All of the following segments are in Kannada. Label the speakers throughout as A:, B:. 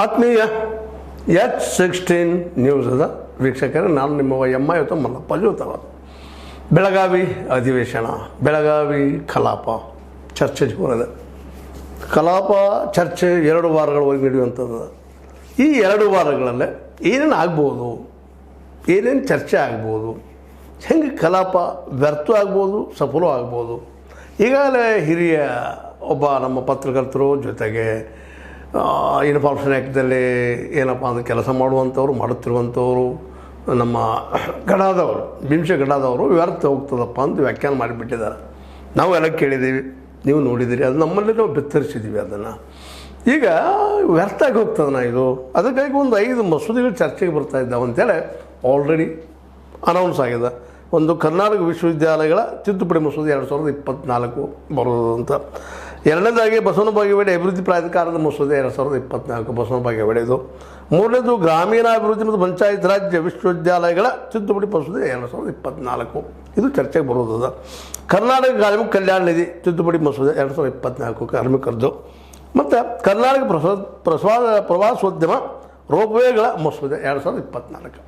A: ಆತ್ಮೀಯ ಎಚ್ ಸಿಕ್ಸ್ಟೀನ್ ನ್ಯೂಸ್ ಅದ ವೀಕ್ಷಕರೇ, ನಾನು ನಿಮ್ಮ ಎಮ್ಮ ಇವತ್ತು ಮಲ್ಲಪ್ಪ ಜೋತವ. ಬೆಳಗಾವಿ ಅಧಿವೇಶನ, ಬೆಳಗಾವಿ ಕಲಾಪ, ಚರ್ಚೆ ಜೋರದ. ಕಲಾಪ, ಚರ್ಚೆ ಎರಡು ವಾರಗಳವರೆಗೆ ನಡೆಯುವಂಥದ್ದು. ಈ ಎರಡು ವಾರಗಳಲ್ಲೇ ಏನೇನು ಆಗ್ಬೋದು, ಏನೇನು ಚರ್ಚೆ ಆಗ್ಬೋದು, ಹೆಂಗೆ ಕಲಾಪ ವ್ಯರ್ಥ ಆಗ್ಬೋದು, ಸಫಲ ಆಗ್ಬೋದು, ಈಗಾಗಲೇ ಹಿರಿಯ ಒಬ್ಬ ನಮ್ಮ ಪತ್ರಕರ್ತರು ಜೊತೆಗೆ ಇನ್ಫಾರ್ಮೇಷನ್ ಆ್ಯಕ್ಟ್ದಲ್ಲಿ ಏನಪ್ಪ ಅಂದ್ರೆ ಕೆಲಸ ಮಾಡುವಂಥವ್ರು ಮಾಡುತ್ತಿರುವಂಥವ್ರು ನಮ್ಮ ಗಡಾದವರು ಬಿಂಶ ಗಡಾದವರು ವ್ಯರ್ಥ ಹೋಗ್ತದಪ್ಪ ಅಂತ ವ್ಯಾಖ್ಯಾನ ಮಾಡಿಬಿಟ್ಟಿದ್ದಾರೆ. ನಾವು ಎಲ್ಲ ಕೇಳಿದ್ದೀವಿ, ನೀವು ನೋಡಿದಿರಿ ಅದು ನಮ್ಮಲ್ಲಿ ನಾವು ಬಿತ್ತರಿಸಿದ್ದೀವಿ ಅದನ್ನು. ಈಗ ವ್ಯರ್ಥ ಆಗಿ ಹೋಗ್ತದನ ಇದು? ಅದಕ್ಕಾಗಿ ಒಂದು ಐದು ಮಸೂದೆಗಳು ಚರ್ಚೆಗೆ ಬರ್ತಾ ಇದ್ದಾವೆ ಅಂತೇಳಿ ಆಲ್ರೆಡಿ ಅನೌನ್ಸ್ ಆಗಿದೆ. ಒಂದು ಕರ್ನಾಟಕ ವಿಶ್ವವಿದ್ಯಾಲಯಗಳ ತಿದ್ದುಪಡಿ ಮಸೂದೆ ಎರಡು ಸಾವಿರದ ಇಪ್ಪತ್ತ್ನಾಲ್ಕು ಬರೋದು ಅಂತ ಎರಡನೇದಾಗಿ ಬಸವನ ಬಾಗೇವಾಡಿ ಅಭಿವೃದ್ಧಿ ಪ್ರಾಧಿಕಾರದ ಮಸೂದೆ ಎರಡು ಸಾವಿರದ ಇಪ್ಪತ್ನಾಲ್ಕು ಬಸವನ ಬಾಗೇವಾಡಿದು ಮೂರನೇದು ಗ್ರಾಮೀಣಾಭಿವೃದ್ಧಿ ಮತ್ತು ಪಂಚಾಯತ್ ರಾಜ್ಯ ವಿಶ್ವವಿದ್ಯಾಲಯಗಳ ತಿದ್ದುಪಡಿ ಮಸೂದೆ ಎರಡು ಸಾವಿರದ ಇಪ್ಪತ್ನಾಲ್ಕು. ಇದು ಚರ್ಚೆಗೆ ಬರೋದದ ಕರ್ನಾಟಕ ಕಾರ್ಮಿಕ ಕಲ್ಯಾಣ ನಿಧಿ ತಿದ್ದುಪಡಿ ಮಸೂದೆ ಎರಡು ಸಾವಿರದ ಇಪ್ಪತ್ನಾಲ್ಕು ಕಾರ್ಮಿಕರದ್ದು. ಮತ್ತು ಕರ್ನಾಟಕ ಪ್ರಸಾದ ಪ್ರಸಾದ, ಪ್ರವಾಸೋದ್ಯಮ ರೋಪ್ವೇಗಳ ಮಸೂದೆ ಎರಡು ಸಾವಿರದ ಇಪ್ಪತ್ನಾಲ್ಕು.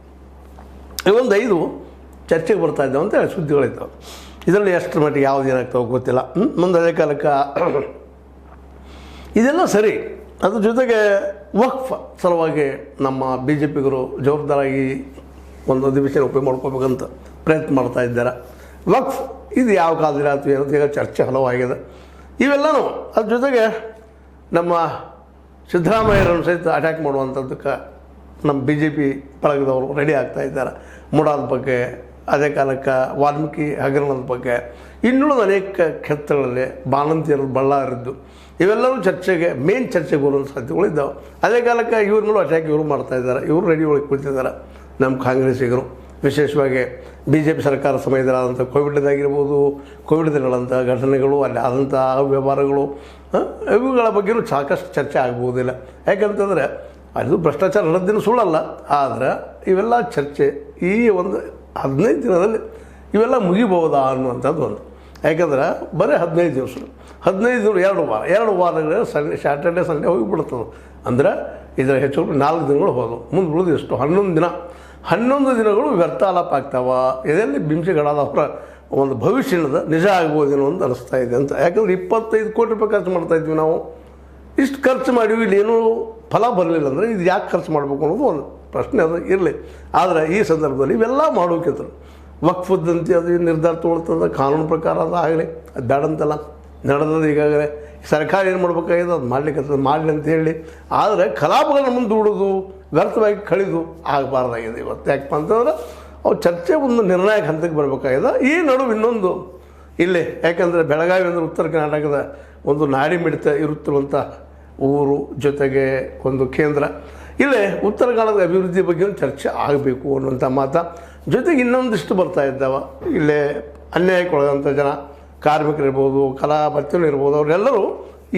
A: ಇವೊಂದು ಐದು ಚರ್ಚೆಗೆ ಬರ್ತಾ ಇದ್ದಾವೆ ಅಂತ ಸುದ್ದಿಗಳಿದ್ದಾವೆ. ಇದರಲ್ಲಿ ಎಷ್ಟು ಮಟ್ಟಿಗೆ ಯಾವ್ದು ಏನಾಗ್ತಾವೆ ಗೊತ್ತಿಲ್ಲ? ಮುಂದೆ ಕಾಲಕ್ಕೆ. ಇದೆಲ್ಲ ಸರಿ. ಅದ್ರ ಜೊತೆಗೆ ವಕ್ಫ್ ಸಲುವಾಗಿ ನಮ್ಮ ಬಿ ಜೆ ಪಿಗರು ಜವಾಬ್ದಾರಾಗಿ ಒಂದು ಅಧಿವೇಶನ ಉಪಯೋಗ ಮಾಡ್ಕೋಬೇಕಂತ ಪ್ರಯತ್ನ ಮಾಡ್ತಾ ಇದ್ದಾರೆ. ವಕ್ಫ್, ಇದು ಯಾವ ಕಾಲದಲ್ಲಿ ಆಯ್ತು ಏನಂತ ಈಗ ಚರ್ಚೆ ಹಲವಾಗಿದೆ. ಇವೆಲ್ಲನೂ, ಅದ್ರ ಜೊತೆಗೆ ನಮ್ಮ ಸಿದ್ದರಾಮಯ್ಯರನ್ನು ಸಹಿತ ಅಟ್ಯಾಕ್ ಮಾಡುವಂಥದ್ದಕ್ಕೆ ನಮ್ಮ ಬಿ ಜೆ ಪಿ ಬಳಗದವರು ರೆಡಿ ಆಗ್ತಾ ಇದ್ದಾರೆ. ಮುಡಾದ ಬಗ್ಗೆ ಅದೇ ಕಾಲಕ್ಕೆ ವಾಲ್ಮೀಕಿ ಹಗರಣದ ಬಗ್ಗೆ. ಇನ್ನುಳಿದ ಅನೇಕ ಕ್ಷೇತ್ರಗಳಲ್ಲಿ ಬಾಣಂತಿಯರು, ಬಳ್ಳಾರಿದ್ದು, ಇವೆಲ್ಲರೂ ಚರ್ಚೆಗೆ ಮೇನ್ ಚರ್ಚೆಗೆ ಬರುವಂಥ ಸಾಧ್ಯತೆಗಳು ಇದ್ದಾವೆ. ಅದೇ ಕಾಲಕ್ಕೆ ಇವ್ರನ್ನೂ ಅಟ್ಯಾಕ್ ಇವರು ಮಾಡ್ತಾಯಿದ್ದಾರೆ ಇವರು ರೆಡಿ ಒಳಗೆ ಕುಳಿತಿದ್ದಾರೆ. ನಮ್ಮ ಕಾಂಗ್ರೆಸ್ಸಿಗರು, ವಿಶೇಷವಾಗಿ ಬಿ ಜೆ ಪಿ ಸರ್ಕಾರ ಸಮಯದಲ್ಲಾದಂಥ ಕೋವಿಡ್ದಾಗಿರ್ಬೋದು ಕೋವಿಡ್ದಲ್ಲಿರುವಂಥ ಘಟನೆಗಳು, ಅಲ್ಲಿ ಆದಂಥ ವ್ಯವಹಾರಗಳು ಇವುಗಳ ಬಗ್ಗೆಯೂ ಸಾಕಷ್ಟು ಚರ್ಚೆ ಆಗ್ಬೋದಿಲ್ಲ. ಯಾಕಂತಂದರೆ, ಅದು ಭ್ರಷ್ಟಾಚಾರ ನಡೆದಿನ ಸುಳ್ಳಲ್ಲ. ಆದರೆ, ಇವೆಲ್ಲ ಚರ್ಚೆ ಈ ಒಂದು ಹದಿನೈದು ದಿನದಲ್ಲಿ ಇವೆಲ್ಲ ಮುಗಿಬೋದಾ ಅನ್ನುವಂಥದ್ದು ಒಂದು. ಯಾಕಂದ್ರೆ ಬರೀ ಹದಿನೈದು ದಿವಸ. ಹದಿನೈದು ದಿನ ಎರಡು ವಾರ. ಎರಡು ವಾರಗಳ ಸಂಡೆ ಸ್ಯಾಟರ್ಡೆ ಸಂಡೇ ಹೋಗಿಬಿಡ್ತದೆ. ಅಂದ್ರೆ ಇದರ ಹೆಚ್ಚು ನಾಲ್ಕು ದಿನಗಳು ಹೋದವು ಮುಂದೆ ಉಳಿದು ಎಷ್ಟು? ಹನ್ನೊಂದು ದಿನ. ಹನ್ನೊಂದು ದಿನಗಳು ವ್ಯರ್ಥ ಆಲಾಪ ಆಗ್ತಾವ ಇದರಲ್ಲಿ ಬಿಂಸೆಗಳಾದವರ ಒಂದು ಭವಿಷ್ಯದ ನಿಜ ಆಗ್ಬೋದೇನೋ ಅಂತ ಅನಿಸ್ತಾ ಇದೆ ಅಂತ. ಯಾಕಂದ್ರೆ ಇಪ್ಪತ್ತೈದು ಕೋಟಿ ರೂಪಾಯಿ ಖರ್ಚು ಮಾಡ್ತಾ ಇದ್ವಿ ನಾವು. ಇಷ್ಟು ಖರ್ಚು ಮಾಡಿವಿ ಇಲ್ಲಿ ಏನೂ ಫಲ ಬರಲಿಲ್ಲ ಅಂದರೆ ಇದು ಯಾಕೆ ಖರ್ಚು ಮಾಡಬೇಕು ಅನ್ನೋದು ಒಂದು ಪ್ರಶ್ನೆ ಅದು ಇರಲಿ. ಆದರೆ ಈ ಸಂದರ್ಭದಲ್ಲಿ ಇವೆಲ್ಲ ಮಾಡೋಕಿದ್ರು ವಕ್ಫದ್ದಂತೆ ಅದು ನಿರ್ಧಾರ ತೊಗೊಳ್ತದ ಕಾನೂನು ಪ್ರಕಾರ ಅದು ಆಗಲಿ, ಅದು ಬೇಡಂತಲ್ಲ ನಡೆದದ ಈಗಾಗಲೇ. ಸರ್ಕಾರ ಏನು ಮಾಡ್ಬೇಕಾಗಿದೆ, ಅದು ಮಾಡ್ಲಿಕ್ಕೆ ಮಾಡಲಿ ಅಂತ ಹೇಳಿ. ಆದರೆ ಕಲಾಪಗಳನ್ನ ಮುಂದೂಡೋದು, ವ್ಯರ್ಥವಾಗಿ ಕಳೆದು ಆಗಬಾರ್ದಾಗಿದೆ ಇವತ್ತು. ಯಾಕಪ್ಪ ಅಂತಂದ್ರೆ ಅವು ಚರ್ಚೆ ಒಂದು ನಿರ್ಣಾಯಕ ಹಂತಕ್ಕೆ ಬರಬೇಕಾಗಿದೆ. ಈ ನಡುವೆ ಇನ್ನೊಂದು ಇಲ್ಲಿ, ಯಾಕಂದರೆ ಬೆಳಗಾವಿ ಅಂದರೆ ಉತ್ತರ ಕರ್ನಾಟಕದ ಒಂದು ನಾಡಿ ಮಿಡಿತ ಇರುತ್ತಿರುವಂಥ ಊರು ಜೊತೆಗೆ ಒಂದು ಕೇಂದ್ರ. ಇಲ್ಲೇ ಉತ್ತರ ಕನ್ನಡದ ಅಭಿವೃದ್ಧಿ ಬಗ್ಗೆ ಒಂದು ಚರ್ಚೆ ಆಗಬೇಕು ಅನ್ನುವಂಥ ಮಾತು. ಜೊತೆಗೆ ಇನ್ನೊಂದಿಷ್ಟು ಬರ್ತಾ ಇದ್ದಾವೆ. ಇಲ್ಲೇ ಅನ್ಯಾಯಕ್ಕೊಳಗಂಥ ಜನ, ಕಾರ್ಮಿಕರಿರ್ಬೋದು ಕಲಾ ಇರ್ಬೋದು, ಅವರೆಲ್ಲರೂ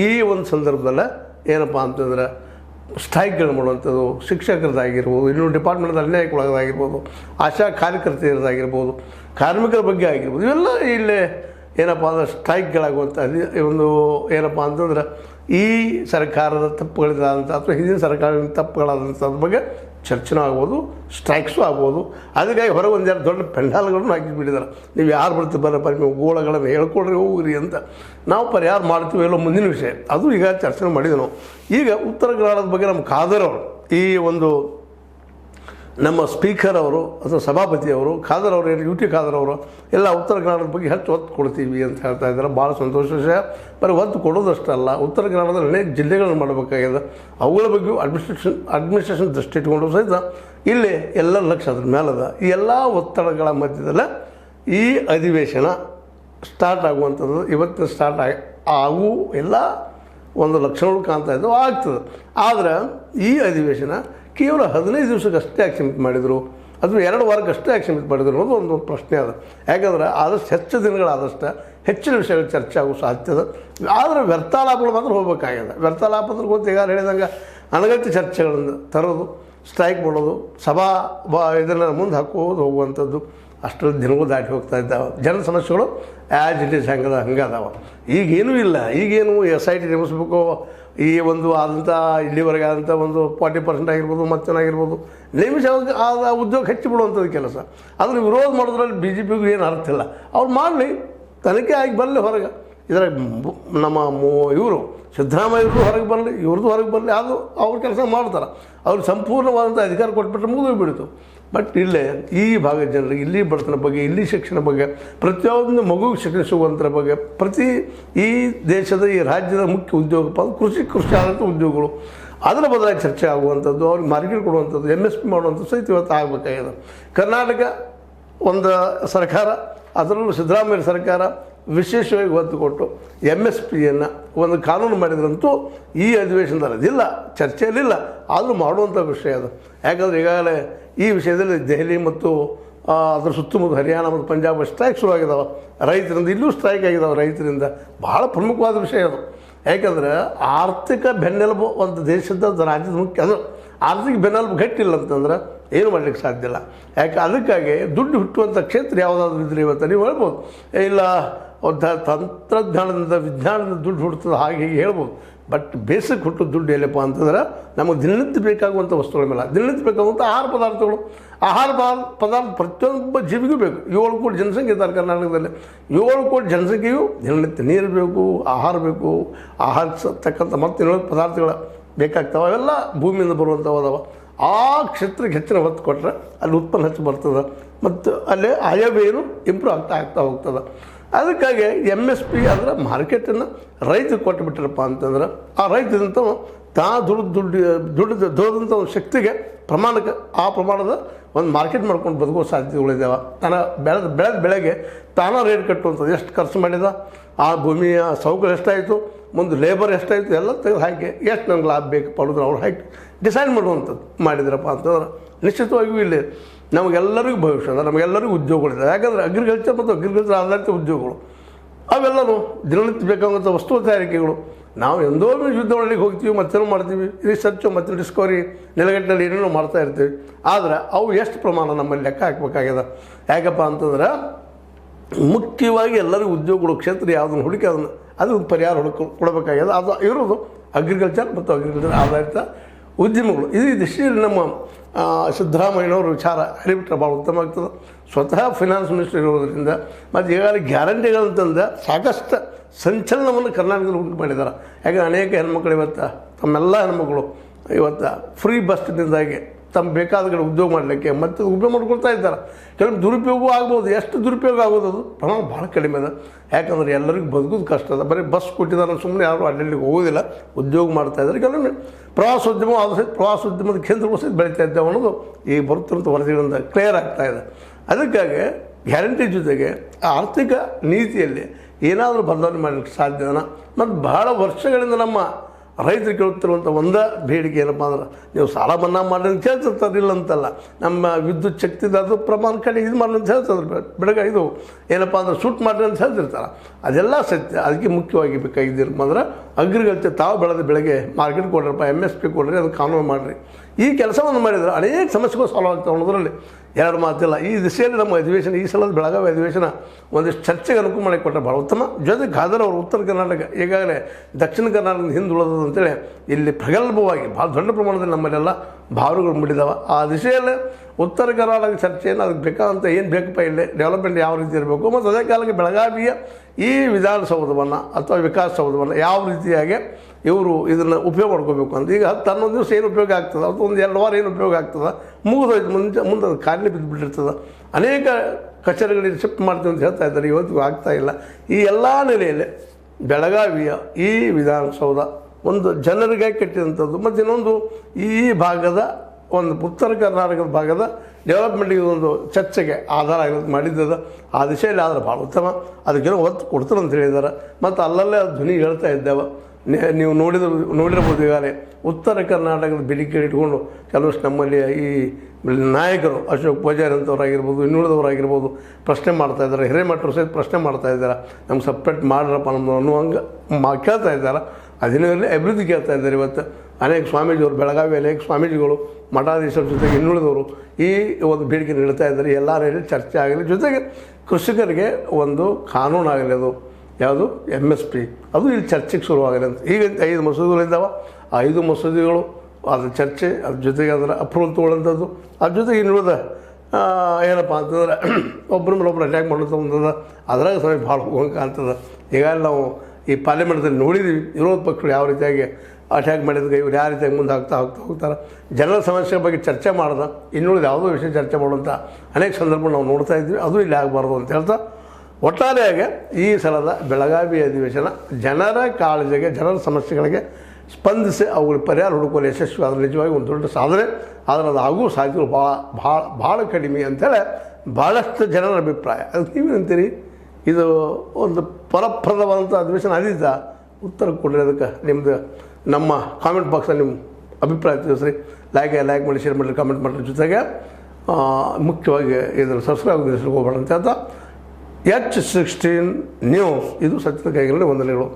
A: ಈ ಒಂದು ಸಂದರ್ಭದಲ್ಲ ಏನಪ್ಪ ಅಂತಂದ್ರೆ ಸ್ಟ್ರೈಕ್ಗಳು ಮಾಡುವಂಥದ್ದು ಶಿಕ್ಷಕರದ್ದಾಗಿರ್ಬೋದು ಇನ್ನೂ ಡಿಪಾರ್ಟ್ಮೆಂಟ್ ಅನ್ಯಾಯಕ್ಕೊಳಗದಾಗಿರ್ಬೋದು ಆಶಾ ಕಾರ್ಯಕರ್ತೆಯರದಾಗಿರ್ಬೋದು, ಕಾರ್ಮಿಕರ ಬಗ್ಗೆ ಆಗಿರ್ಬೋದು, ಇವೆಲ್ಲ ಇಲ್ಲೇ ಏನಪ್ಪ ಅಂದ್ರೆ ಸ್ಟ್ರೈಕ್ಗಳಾಗುವಂಥ ಒಂದು ಏನಪ್ಪ ಅಂತಂದ್ರೆ ಈ ಸರ್ಕಾರದ ತಪ್ಪುಗಳಿದಾದಂಥ ಅಥವಾ ಹಿಂದಿನ ಸರ್ಕಾರದ ತಪ್ಪುಗಳಾದಂಥದ್ರ ಬಗ್ಗೆ ಚರ್ಚೆನೂ ಆಗ್ಬೋದು, ಸ್ಟ್ರೈಕ್ಸು ಆಗ್ಬೋದು. ಅದಕ್ಕಾಗಿ ಹೊರಗೆ ಒಂದೆರಡು ದೊಡ್ಡ ಪೆಂಡಾಲ್ಗಳನ್ನು ಹಾಕಿಬಿಟ್ಟಿದ್ದಾರೆ. ನೀವು ಯಾರು ಬರ್ತೀವಿ ಬರಪ್ಪ ನೀವು ಗೋಳಗಳನ್ನು ಹೇಳ್ಕೊಡ್ರಿ, ಹೋಗ್ರಿ ಅಂತ. ನಾವು ಪರಿಹಾರ ಮಾಡ್ತೀವಿ ಎಲ್ಲೋ ಮುಂದಿನ ವಿಷಯ. ಅದು ಈಗ ಚರ್ಚೆ ಮಾಡಿದ್ವಿ ನಾವು. ಈಗ ಉತ್ತರ ಕನ್ನಡದ ಬಗ್ಗೆ ನಮ್ಮ ಖಾದರ್ ಈ ಒಂದು ನಮ್ಮ ಸ್ಪೀಕರ್ ಅವರು ಅಥವಾ ಸಭಾಪತಿ ಅವರು, ಖಾದರ್ ಅವರು ಯು ಟಿ ಖಾದರ್ ಅವರು, ಎಲ್ಲ ಉತ್ತರ ಕನ್ನಡದ ಬಗ್ಗೆ ಹೆಚ್ಚು ಒತ್ತು ಕೊಡ್ತೀವಿ ಅಂತ ಹೇಳ್ತಾ ಇದ್ದಾರೆ. ಭಾಳ ಸಂತೋಷ ವಿಷಯ. ಬರೀ ಒತ್ತು ಕೊಡೋದಷ್ಟಲ್ಲ ಉತ್ತರ ಕನ್ನಡದಲ್ಲಿ ಅನೇಕ ಜಿಲ್ಲೆಗಳನ್ನು ಮಾಡಬೇಕಾಗಿದೆ. ಅವುಗಳ ಬಗ್ಗೆಯೂ ಅಡ್ಮಿನಿಸ್ಟ್ರೇಷನ್ ಅಡ್ಮಿನಿಸ್ಟ್ರೇಷನ್ ದೃಷ್ಟಿ ಇಟ್ಕೊಂಡು ಸಹಿತ ಇಲ್ಲಿ ಎಲ್ಲ ಲಕ್ಷ ಅದ್ರ ಮೇಲದ ಈ ಎಲ್ಲ ಒತ್ತಡಗಳ ಮಧ್ಯದಲ್ಲಿ ಈ ಅಧಿವೇಶನ ಸ್ಟಾರ್ಟ್ ಆಗುವಂಥದ್ದು ಇವತ್ತು ಸ್ಟಾರ್ಟ್ ಆಗಿ ಆಗು ಎಲ್ಲ ಒಂದು ಲಕ್ಷಣಗಳು ಕಾಣ್ತಾ ಇದ್ದವು, ಆಗ್ತದೆ. ಆದರೆ ಈ ಅಧಿವೇಶನ ಕೇವಲ ಹದಿನೈದು ದಿವಸಕ್ಕೆ ಅಷ್ಟೇ ಯಾಕೆ ಸೀಮಿತ ಮಾಡಿದರು ಅಥವಾ ಎರಡು ವಾರಕ್ಕೆ ಅಷ್ಟೇ ಯಾಕೆ ಮಿತ್ ಮಾಡಿದ್ರು ಅನ್ನೋದು ಒಂದು ಪ್ರಶ್ನೆ ಅದು. ಯಾಕಂದ್ರೆ ಆದಷ್ಟು ಹೆಚ್ಚು ದಿನಗಳಾದಷ್ಟು ಹೆಚ್ಚಿನ ವಿಷಯಗಳು ಚರ್ಚೆ ಆಗೋ ಸಾಧ್ಯದ ಆದರೆ ವ್ಯರ್ಥಾಲಾಪಗಳು ಮಾತ್ರ ಹೋಗ್ಬೇಕಾಗಿದೆ. ವ್ಯರ್ಥಾಲಾಪ ಅಂದ್ರೆ ಗೊತ್ತು ಈಗ ಹೇಳಿದಂಗೆ ಅನಗತ್ಯ ಚರ್ಚೆಗಳನ್ನು ತರೋದು ಸ್ಟ್ರೈಕ್ ಮಾಡೋದು, ಸಭಾ ಬಾ ಇದನ್ನು ಮುಂದೆ ಹಾಕೋದು ಹೋಗುವಂಥದ್ದು ಅಷ್ಟು ದಿನಗಳು ದಾಟಿ ಹೋಗ್ತಾ ಇದ್ದಾವೆ. ಜನ ಸಮಸ್ಯೆಗಳು ಆ್ಯಸ್ ಇಟ್ ಈಸ್ ಹಂಗದ ಹಂಗೆ ಅದಾವ ಈಗೇನೂ ಇಲ್ಲ. ಈಗೇನು ಎಸ್ ಐ ಟಿ ನೇಮಿಸ್ಬೇಕು ಈ ಒಂದು ಆದಂಥ, ಇಲ್ಲಿವರೆಗೆ ಆದಂಥ ಒಂದು ಫಾರ್ಟಿ ಪರ್ಸೆಂಟ್ ಆಗಿರ್ಬೋದು ಮತ್ತೇನಾಗಿರ್ಬೋದು ನಿಮಿಷ ಆದ ಉದ್ಯೋಗ ಹೆಚ್ಚಿ ಬಿಡುವಂಥದ್ದು ಕೆಲಸ. ಅದ್ರ ವಿರೋಧ ಮಾಡೋದ್ರಲ್ಲಿ ಬಿ ಜೆ ಪಿಗೂ ಏನು ಅರ್ಥ ಇಲ್ಲ. ಅವ್ರು ಮಾಡಲಿ, ತನಿಖೆ ಆಗಿ ಬರಲಿ ಹೊರಗೆ. ಇದರ ನಮ್ಮ ಇವರು ಸಿದ್ದರಾಮಯ್ಯವ್ರದ್ದು ಹೊರಗೆ ಬರಲಿ ಇವ್ರದ್ದು ಹೊರಗೆ ಬರಲಿ, ಅದು ಅವ್ರ ಕೆಲಸ ಮಾಡ್ತಾರೆ. ಅವ್ರು ಸಂಪೂರ್ಣವಾದಂಥ ಅಧಿಕಾರ ಕೊಟ್ಬಿಟ್ರೆ ಮುಗಿದು ಬಿಡ್ತು ಬಟ್ ಇಲ್ಲೇ, ಈ ಭಾಗದ ಜನರಿಗೆ ಇಲ್ಲಿ ಬಡತನ ಬಗ್ಗೆ, ಇಲ್ಲಿ ಶಿಕ್ಷಣ ಬಗ್ಗೆ, ಪ್ರತಿಯೊಂದು ಮಗುವಿಗೆ ಶಿಕ್ಷಣ ಸಿಗುವಂಥರ ಬಗ್ಗೆ, ಪ್ರತಿ ಈ ದೇಶದ, ಈ ರಾಜ್ಯದ ಮುಖ್ಯ ಉದ್ಯೋಗ ಕೃಷಿ ಕೃಷಿ ಆದಂಥ ಉದ್ಯೋಗಗಳು. ಅದರ ಬದಲಾಗಿ ಚರ್ಚೆ ಆಗುವಂಥದ್ದು, ಅವ್ರಿಗೆ ಮಾರ್ಕೆಟ್ ಕೊಡುವಂಥದ್ದು ಎಂ ಎಸ್ ಪಿ ಮಾಡುವಂಥದ್ದು ಸಹಿತ ಇವತ್ತು ಆಗಬೇಕಾಗಿದೆ. ಕರ್ನಾಟಕ ಒಂದು ಸರ್ಕಾರ, ಅದರಲ್ಲೂ ಸಿದ್ದರಾಮಯ್ಯ ಸರ್ಕಾರ ವಿಶೇಷವಾಗಿ ಒತ್ತು ಕೊಟ್ಟು ಎಂ ಎಸ್ ಪಿಯನ್ನು ಒಂದು ಕಾನೂನು ಮಾಡಿದ್ರಂತೂ ಈ ಅಧಿವೇಶನದಲ್ಲಿ ಅದಿಲ್ಲ ಚರ್ಚೆಯಲ್ಲಿಲ್ಲ. ಆದರೂ ಮಾಡುವಂಥ ವಿಷಯ ಅದು. ಯಾಕಂದರೆ ಈಗಾಗಲೇ ಈ ವಿಷಯದಲ್ಲಿ ದೆಹಲಿ ಮತ್ತು ಅದರ ಸುತ್ತಮುತ್ತ ಹರಿಯಾಣ ಮತ್ತು ಪಂಜಾಬ್ ಸ್ಟ್ರೈಕ್ ಶುರುವಾಗಿದ್ದಾವೆ ರೈತರಿಂದ ಇಲ್ಲೂ ಸ್ಟ್ರೈಕ್ ಆಗಿದ್ದಾವೆ ರೈತರಿಂದ. ಬಹಳ ಪ್ರಮುಖವಾದ ವಿಷಯ ಅದು. ಯಾಕಂದರೆ ಆರ್ಥಿಕ ಬೆನ್ನೆಲುಬು ಒಂದು ದೇಶದ ರಾಜ್ಯದ ಮುಖ್ಯ ಅದು. ಆರ್ಥಿಕ ಬೆನ್ನೆಲುಬು ಗಟ್ಟಿಲ್ಲ ಅಂತಂದ್ರೆ ಏನು ಮಾಡಲಿಕ್ಕೆ ಸಾಧ್ಯ ಇಲ್ಲ. ಯಾಕೆ, ಅದಕ್ಕಾಗಿ ದುಡ್ಡು ಹುಟ್ಟುವಂಥ ಕ್ಷೇತ್ರ ಯಾವುದಾದ್ರೂ ಇದ್ರೆ ಇವತ್ತು ನೀವು ಹೇಳ್ಬೋದು. ಇಲ್ಲ ಒಂದು ತಂತ್ರಜ್ಞಾನದಿಂದ ವಿಜ್ಞಾನದಿಂದ ದುಡ್ಡು ಹುಡ್ತದೆ ಹಾಗೆ ಹೀಗೆ ಹೇಳ್ಬೋದು. ಬಟ್ ಬೇಸಿಕ್ ಹುಟ್ಟು ದುಡ್ಡು ಎಲ್ಲಪ್ಪ ಅಂತಂದ್ರೆ, ನಮಗೆ ದಿನನಿತ್ಯ ಬೇಕಾಗುವಂಥ ವಸ್ತುಗಳ ಮೇಲೆ. ದಿನನಿತ್ಯ ಬೇಕಾಗುವಂಥ ಆಹಾರ ಪದಾರ್ಥಗಳು. ಆಹಾರ ಪದಾರ್ಥ ಪ್ರತಿಯೊಬ್ಬ ಜೀವಿಗೂ ಬೇಕು. ಏಳು ಕೋಟಿ ಜನಸಂಖ್ಯೆ ಇದ್ದಾರೆ ಕರ್ನಾಟಕದಲ್ಲಿ. ಏಳು ಕೋಟಿ ಜನಸಂಖ್ಯೆಯು ದಿನನಿತ್ಯ ನೀರು ಬೇಕು, ಆಹಾರ ಬೇಕು. ಆಹಾರ ತಕ್ಕಂಥ ಮತ್ತು ಪದಾರ್ಥಗಳ ಬೇಕಾಗ್ತವೆ. ಅವೆಲ್ಲ ಭೂಮಿಯಿಂದ ಬರುವಂಥವು ಅದಾವ. ಆ ಕ್ಷೇತ್ರಕ್ಕೆ ಹೆಚ್ಚಿನ ಒತ್ತು ಕೊಟ್ಟರೆ ಅಲ್ಲಿ ಉತ್ಪನ್ನ ಹೆಚ್ಚು ಬರ್ತದೆ. ಮತ್ತು ಅಲ್ಲಿ ಆಯವ್ಯಯನು ಇಂಪ್ರೂವ್ ಆಗ್ತಾ ಆಗ್ತಾ ಹೋಗ್ತದೆ. ಅದಕ್ಕಾಗಿ ಎಂ ಎಸ್ ಪಿ ಅಂದರೆ ಮಾರ್ಕೆಟನ್ನು ರೈತ ಕೊಟ್ಟು ಬಿಟ್ರಪ್ಪ ಅಂತಂದ್ರೆ ಆ ರೈತದಂತ ತಾ ದುಡ್ಡು ದುಡ್ಡು ದುಡ್ಡು ದುಡ್ದಂಥ ಒಂದು ಶಕ್ತಿಗೆ ಪ್ರಮಾಣಕ್ಕೆ ಆ ಪ್ರಮಾಣದ ಒಂದು ಮಾರ್ಕೆಟ್ ಮಾಡ್ಕೊಂಡು ಬದುಕೋ ಸಾಧ್ಯತೆಗಳಿದ್ದಾವೆ ತಾನ ಬೆಳೆದ ಬೆಳೆದ ಬೆಳೆಗೆ ತಾನ ರೇಟ್ ಕಟ್ಟುವಂಥದ್ದು ಎಷ್ಟು ಖರ್ಚು ಮಾಡಿದ, ಆ ಭೂಮಿಯ ಸೌಕರ್ಯ ಎಷ್ಟಾಯಿತು, ಮುಂದೆ ಲೇಬರ್ ಎಷ್ಟಾಯಿತು, ಎಲ್ಲ ತೆಗೆದು ಹಾಕಿ ಎಷ್ಟು ನಂಗೆ ಲಾಭ ಬೇಕು ಪಡೋದು ಅವ್ರು ಹಾಕಿ ಡಿಸೈಡ್ ಮಾಡುವಂಥದ್ದು ಮಾಡಿದ್ರಪ್ಪ ಅಂತಂದ್ರೆ ನಿಶ್ಚಿತವಾಗಿಯೂ ಇಲ್ಲಿ ನಮಗೆಲ್ಲರಿಗೂ ಭವಿಷ್ಯ, ಅಂದರೆ ನಮಗೆಲ್ಲರಿಗೂ ಉದ್ಯೋಗಗಳಿದೆ ಯಾಕಂದರೆ ಅಗ್ರಿಕಲ್ಚರ್ ಮತ್ತು ಅಗ್ರಿಕಲ್ಚರ್ ಆಧಾರಿತ ಉದ್ಯೋಗಗಳು. ಅವೆಲ್ಲರೂ ದಿನನಿತ್ಯ ಬೇಕಾಗುವಂಥ ವಸ್ತು ತಯಾರಿಕೆಗಳು. ನಾವು ಎಂದೋ ಮಾಡಲಿಕ್ಕೆ ಹೋಗ್ತೀವಿ, ಮತ್ತೇನು ಮಾಡ್ತೀವಿ ರಿಸರ್ಚು ಮತ್ತು ಡಿಸ್ಕವರಿ ನೆಲಗಟ್ಟಿನಲ್ಲಿ ಏನೇನೋ ಮಾಡ್ತಾ ಇರ್ತೀವಿ. ಆದರೆ ಅವು ಎಷ್ಟು ಪ್ರಮಾಣ ನಮ್ಮಲ್ಲಿ ಲೆಕ್ಕ ಹಾಕಬೇಕಾಗ್ಯದ ಯಾಕಪ್ಪ ಅಂತಂದ್ರೆ ಮುಖ್ಯವಾಗಿ ಎಲ್ಲರಿಗೂ ಉದ್ಯೋಗಗಳು ಕ್ಷೇತ್ರ ಯಾವುದನ್ನು ಹುಡುಕಿ ಅದನ್ನು ಅದು ಪರಿಹಾರ ಹುಡುಕ ಕೊಡಬೇಕಾಗಿದೆ. ಅದು ಇರೋದು ಅಗ್ರಿಕಲ್ಚರ್ ಮತ್ತು ಅಗ್ರಿಕಲ್ಚರ್ ಆಧಾರಿತ ಉದ್ಯಮಗಳು. ಇದು ದೃಷ್ಟಿಯಲ್ಲಿ ನಮ್ಮ ಸಿದ್ದರಾಮಯ್ಯನವ್ರ ವಿಚಾರ ಹರಿಬಿಟ್ರೆ ಭಾಳ ಉತ್ತಮ ಆಗ್ತದೆ. ಸ್ವತಃ ಫಿನಾನ್ಸ್ ಮಿನಿಸ್ಟರ್ ಇರೋದರಿಂದ ಮತ್ತು ಈಗಾಗಲೇ ಗ್ಯಾರಂಟಿಗಳಂತಂದ ಸಾಕಷ್ಟು ಸಂಚಲನವನ್ನು ಕರ್ನಾಟಕದಲ್ಲಿ ಉಂಟು ಮಾಡಿದ್ದಾರೆ. ಯಾಕಂದರೆ ಅನೇಕ ಹೆಣ್ಮಕ್ಳು ಇವತ್ತು, ತಮ್ಮೆಲ್ಲ ಹೆಣ್ಮಕ್ಳು ಇವತ್ತು ಫ್ರೀ ಬಸ್ನಿಂದಾಗಿ ತಮ್ಮ ಬೇಕಾದ ಕಡೆ ಉದ್ಯೋಗ ಮಾಡಲಿಕ್ಕೆ ಮತ್ತು ಉಪಯೋಗ ಮಾಡ್ಕೊಳ್ತಾ ಇದ್ದಾರೆ ಕೆಲವು ದುರುಪಯೋಗ ಆಗ್ಬೋದು, ಎಷ್ಟು ದುರುಪಯೋಗ ಆಗೋದು ಅದು? ಪ್ರಮಾಣ ಭಾಳ ಕಡಿಮೆ ಅದ. ಯಾಕಂದ್ರೆ ಎಲ್ಲರಿಗೂ ಬದುಕೋದು ಕಷ್ಟ ಅದ. ಬರೀ ಬಸ್ ಕೊಟ್ಟಿದ್ದಾರೆ ಸುಮ್ಮನೆ ಯಾರು ಅಡ್ಡಲ್ಲಿಗೆ ಹೋಗೋದಿಲ್ಲ, ಉದ್ಯೋಗ ಮಾಡ್ತಾ ಇದ್ದಾರೆ. ಕೆಲವೊಮ್ಮೆ ಪ್ರವಾಸೋದ್ಯಮ, ಅದು ಸಹಿತ ಪ್ರವಾಸೋದ್ಯಮದ ಕೇಂದ್ರಗಳು ಸಹಿತ ಬೆಳೀತಾ ಇದ್ದೆ ಅನ್ನೋದು ಈ ಬರುತ್ತಿರುವಂಥ ವರದಿಗಳಿಂದ ಕ್ಲಿಯರ್ ಆಗ್ತಾ ಇದೆ. ಅದಕ್ಕಾಗಿ ಗ್ಯಾರಂಟಿ ಜೊತೆಗೆ ಆರ್ಥಿಕ ನೀತಿಯಲ್ಲಿ ಏನಾದರೂ ಬದಲಾವಣೆ ಮಾಡಲಿಕ್ಕೆ ಸಾಧ್ಯನ ಮತ್ತು ಬಹಳ ವರ್ಷಗಳಿಂದ ನಮ್ಮ ರೈತರು ಕೇಳುತ್ತಿರುವಂಥ ಒಂದೇ ಬೇಡಿಕೆ ಏನಪ್ಪ ಅಂದ್ರೆ, ನೀವು ಸಾಲ ಮನ್ನಾ ಮಾಡಿ ಅಂತ ಹೇಳ್ತಿರ್ತಾರೆ ಇಲ್ಲ ಅಂತಲ್ಲ ನಮ್ಮ ವಿದ್ಯುತ್ ಶಕ್ತಿದ ಅದು ಪ್ರಮಾಣ ಕಡೆ ಇದು ಮಾಡಿ ಅಂತ ಹೇಳ್ತಾರೆ ಬೆಳಗ ಇದು. ಏನಪ್ಪ ಅಂದ್ರೆ ಶೂಟ್ ಮಾಡ್ರಿ ಅಂತ ಹೇಳ್ತಿರ್ತಾರೆ. ಅದೆಲ್ಲ ಸತ್ಯ, ಅದಕ್ಕೆ ಮುಖ್ಯವಾಗಿ ಬೇಕಾಗಿದ್ದೀರಪ್ಪ ಅಂದ್ರೆ ಅಗ್ರಿಕಲ್ಚರ್ ತಾವು ಬೆಳೆದ ಬೆಳೆಗೆ ಮಾರ್ಕೆಟ್ ಕೊಡ್ರಪ್ಪ ಎಂ ಎಸ್ ಪಿ ಕೊಡ್ರಿ, ಅದು ಕಾನೂನು ಮಾಡಿರಿ. ಈ ಕೆಲಸವನ್ನು ಮಾಡಿದ್ರೆ ಅನೇಕ ಸಮಸ್ಯೆಗಳು ಸಾಲ್ವ್ ಆಗ್ತಾವೆ ಅನ್ನೋದ್ರಲ್ಲಿ. ಎರಡು ಮಾತಿಲ್ಲ. ಈ ದಿಸೆಯಲ್ಲಿ ನಮ್ಮ ಅಧಿವೇಶನ, ಈ ಸಲದ ಬೆಳಗಾವಿ ಅಧಿವೇಶನ ಒಂದಿಷ್ಟು ಚರ್ಚೆಗೆ ಅನುಕೂಲ ಮಾಡಿಕೊಟ್ರೆ ಭಾಳ ಉತ್ತಮ. ಜೊತೆಗೆ ಖಾದರ್ ಅವರು ಉತ್ತರ ಕರ್ನಾಟಕ, ಈಗಾಗಲೇ ದಕ್ಷಿಣ ಕರ್ನಾಟಕದ ಹಿಂದುಳಿದದು ಅಂತೇಳಿ ಇಲ್ಲಿ ಪ್ರಗಲ್ಭವಾಗಿ ಭಾಳ ದೊಡ್ಡ ಪ್ರಮಾಣದಲ್ಲಿ ನಮ್ಮಲ್ಲೆಲ್ಲ ಭಾವನೆಗಳು ಮೂಡಿದಾವೆ. ಆ ದಿಸೆಯಲ್ಲೇ ಉತ್ತರ ಕರ್ನಾಟಕ ಚರ್ಚೆಯನ್ನು ಅದಕ್ಕೆ ಬೇಕಾದಂಥ ಏನು ಬೇಕಪ್ಪ ಇಲ್ಲಿ, ಡೆವಲಪ್ಮೆಂಟ್ ಯಾವ ರೀತಿ ಇರಬೇಕು? ಮತ್ತು ಅದೇ ಕಾಲಕ್ಕೆ ಬೆಳಗಾವಿಯ ಈ ವಿಧಾನಸೌಧವನ್ನು ಅಥವಾ ವಿಕಾಸಸೌಧವನ್ನು ಯಾವ ರೀತಿಯಾಗಿ ಇವರು ಇದನ್ನು ಉಪಯೋಗ ಮಾಡ್ಕೋಬೇಕು ಅಂತ. ಈಗ ಹತ್ತು ಹನ್ನೊಂದು ದಿವಸ ಏನು ಉಪಯೋಗ ಆಗ್ತದೆ? ಅದು ಒಂದು ಎರಡು ವಾರ ಏನು ಉಪಯೋಗ ಆಗ್ತದೆ? ಮುಗಿದೋಯ್ತು ಮುಂಚೆ ಮುಂದೆ ಅದು ಖಾಲಿ ಬಿದ್ದುಬಿಟ್ಟಿರ್ತದೆ ಅನೇಕ ಕಚೇರಿಗಳಿಗೆ ಶಿಫ್ಟ್ ಮಾಡ್ತೀವಿ ಅಂತ ಹೇಳ್ತಾ ಇದ್ದಾರೆ. ಇವತ್ತಿಗೂ ಆಗ್ತಾ ಇಲ್ಲ. ಈ ಎಲ್ಲ ನೆಲೆಯಲ್ಲಿ ಬೆಳಗಾವಿಯ ಈ ವಿಧಾನಸೌಧ ಒಂದು ಜನರಿಗೆ ಕಟ್ಟಿದಂಥದ್ದು. ಮತ್ತು ಇನ್ನೊಂದು ಈ ಭಾಗದ ಒಂದು ಉತ್ತರ ಕರ್ನಾಟಕದ ಭಾಗದ ಡೆವಲಪ್ಮೆಂಟಿಗೆ ಒಂದು ಚರ್ಚೆಗೆ ಆಧಾರ ಆಗಿರೋದು ಮಾಡಿದ್ದದ. ಆ ದಿಶೆಯಲ್ಲಿ ಆದರೆ ಭಾಳ ಉತ್ತಮ. ಅದಕ್ಕೆ ಒತ್ತು ಕೊಡ್ತಾರೆ ಅಂತ ಹೇಳಿದ್ದಾರೆ. ಮತ್ತು ಅಲ್ಲಲ್ಲೇ ಧ್ವನಿ ಹೇಳ್ತಾ ಇದ್ದೇವೆ. ನೀವು ನೋಡಿದ ನೋಡಿರ್ಬೋದು ಈಗಾಗಲೇ ಉತ್ತರ ಕರ್ನಾಟಕದ ಬೇಡಿಕೆ ಇಟ್ಕೊಂಡು ಕೆಲವಷ್ಟು ನಮ್ಮಲ್ಲಿ ಈ ನಾಯಕರು ಅಶೋಕ್ ಪೂಜಾರಿ ಅಂತವ್ರಾಗಿರ್ಬೋದು ಇನ್ನುಳಿದವರಾಗಿರ್ಬೋದು ಪ್ರಶ್ನೆ ಮಾಡ್ತಾ ಇದ್ದಾರೆ. ಹಿರೇಮಠರು ಸಹಿತ ಪ್ರಶ್ನೆ ಮಾಡ್ತಾ ಇದ್ದಾರೆ. ನಮ್ಗೆ ಸಪ್ರೇಟ್ ಮಾಡ್ರಪ್ಪ ನಮ್ಮದು ಅನ್ನುವಂಗೆ ಮಾ ಕೇಳ್ತಾ ಇದ್ದಾರೆ. ಅದಿನಲ್ಲಿ ಅಭಿವೃದ್ಧಿ ಕೇಳ್ತಾ ಇದ್ದಾರೆ ಇವತ್ತು. ಅನೇಕ ಸ್ವಾಮೀಜಿಯವರು, ಬೆಳಗಾವಿ ಅನೇಕ ಸ್ವಾಮೀಜಿಗಳು, ಮಠಾಧೀಶರ ಜೊತೆಗೆ ಇನ್ನುಳಿದವರು ಈ ಒಂದು ಬೇಡಿಕೆ ನೀಡ್ತಾ ಇದ್ದಾರೆ. ಎಲ್ಲರ ಚರ್ಚೆ ಆಗಲಿ ಜೊತೆಗೆ ಕೃಷಿಕರಿಗೆ ಒಂದು ಕಾನೂನು ಆಗಲಿ ಅದು. ಯಾವುದು? ಎಂ ಎಸ್ ಪಿ ಅದು ಇಲ್ಲಿ ಚರ್ಚೆಗೆ ಶುರುವಾಗಿದೆ ಅಂತ. ಈಗ ಐದು ಮಸೂದೆಗಳಿದ್ದಾವೆ ಆ ಐದು ಮಸೂದೆಗಳು ಅದ್ರ ಚರ್ಚೆ, ಅದ್ರ ಜೊತೆಗೆ ಅದರ ಅಪ್ರೂವಲ್ ತೊಗೊಳ್ಳೋಂಥದ್ದು. ಅದ್ರ ಜೊತೆಗೆ ಇನ್ನುಳಿದ ಏನಪ್ಪ ಅಂತಂದ್ರೆ ಒಬ್ಬರ ಮೇಲೆ ಒಬ್ಬರು ಅಟ್ಯಾಕ್ ಮಾಡೋದು ಒಂದದ ಅದ್ರಾಗ ಸಮಯ ಭಾಳ ಹೋಗಂಗೆ ಕಾಣ್ತದೆ ಈಗಾಗಲೇ ನಾವು ಈ ಪಾರ್ಲಿಮೆಂಟ್ದಲ್ಲಿ ನೋಡಿದ್ದೀವಿ ವಿರೋಧ ಪಕ್ಷಗಳು ಯಾವ ರೀತಿಯಾಗಿ ಅಟ್ಯಾಕ್ ಮಾಡಿದ್ರೆ ಇವ್ರು ಯಾವ ರೀತಿಯಾಗಿ ಮುಂದೆ ಆಗ್ತಾ ಹೋಗ್ತಾ ಹೋಗ್ತಾರೆ. ಜನರ ಸಮಸ್ಯೆ ಬಗ್ಗೆ ಚರ್ಚೆ ಮಾಡ್ದೆ. ಇನ್ನುಳಿದ ಯಾವುದೋ ವಿಷಯ ಚರ್ಚೆ ಮಾಡುವಂಥ ಅನೇಕ ಸಂದರ್ಭ ನಾವು ನೋಡ್ತಾ ಇದ್ವಿ. ಅದು ಇಲ್ಲಿ ಆಗಬಾರ್ದು ಅಂತ ಹೇಳ್ತಾ ಒಟ್ಟಾರೆಯಾಗಿ ಈ ಸಲದ ಬೆಳಗಾವಿ ಅಧಿವೇಶನ ಜನರ ಕಾಳಜಿಗೆ, ಜನರ ಸಮಸ್ಯೆಗಳಿಗೆ ಸ್ಪಂದಿಸಿ ಅವುಗಳ ಪರಿಹಾರ ಹುಡುಕುವಲ್ಲಿ ಯಶಸ್ವಿ ಆದರೆ ನಿಜವಾಗಿ ಒಂದು ದೊಡ್ಡ ಸಾಧನೆ. ಆದರೆ ಅದು ಆಗೂ ಸಾಧ್ಯ ಭಾಳ ಭಾಳ ಭಾಳ ಕಡಿಮೆ ಅಂತೇಳಿ ಭಾಳಷ್ಟು ಜನರ ಅಭಿಪ್ರಾಯ. ಅದಕ್ಕೆ ನೀವೇನಂತೀರಿ ಇದು ಒಂದು ಫಲಪ್ರದವಾದಂಥ ಅಧಿವೇಶನ ಆದಿದ್ದ ಉತ್ತರ ಕೊಡ್ರಿ ಅದಕ್ಕೆ. ನಿಮ್ಮದು ನಮ್ಮ ಕಾಮೆಂಟ್ ಬಾಕ್ಸಲ್ಲಿ ನಿಮ್ಮ ಅಭಿಪ್ರಾಯ ತಿಳಿಸ್ರಿ. ಲೈಕ್ ಲೈಕ್ ಮಾಡಿ ಶೇರ್ ಮಾಡಿರಿ ಕಾಮೆಂಟ್ ಮಾಡಿರಿ ಜೊತೆಗೆ ಮುಖ್ಯವಾಗಿ ಇದನ್ನು ಸಬ್ಸ್ಕ್ರೈಬ್ ಹೋಗ್ಬೇಡ ಅಂತ ಹೇಳ್ತಾ ಎಚ್ ಸಿಕ್ಸ್ಟೀನ್ ನ್ಯೂಸ್ ಇದು ಸತ್ಯದ ಕೈಗಳಲ್ಲಿ ವಂದನೆಗಳು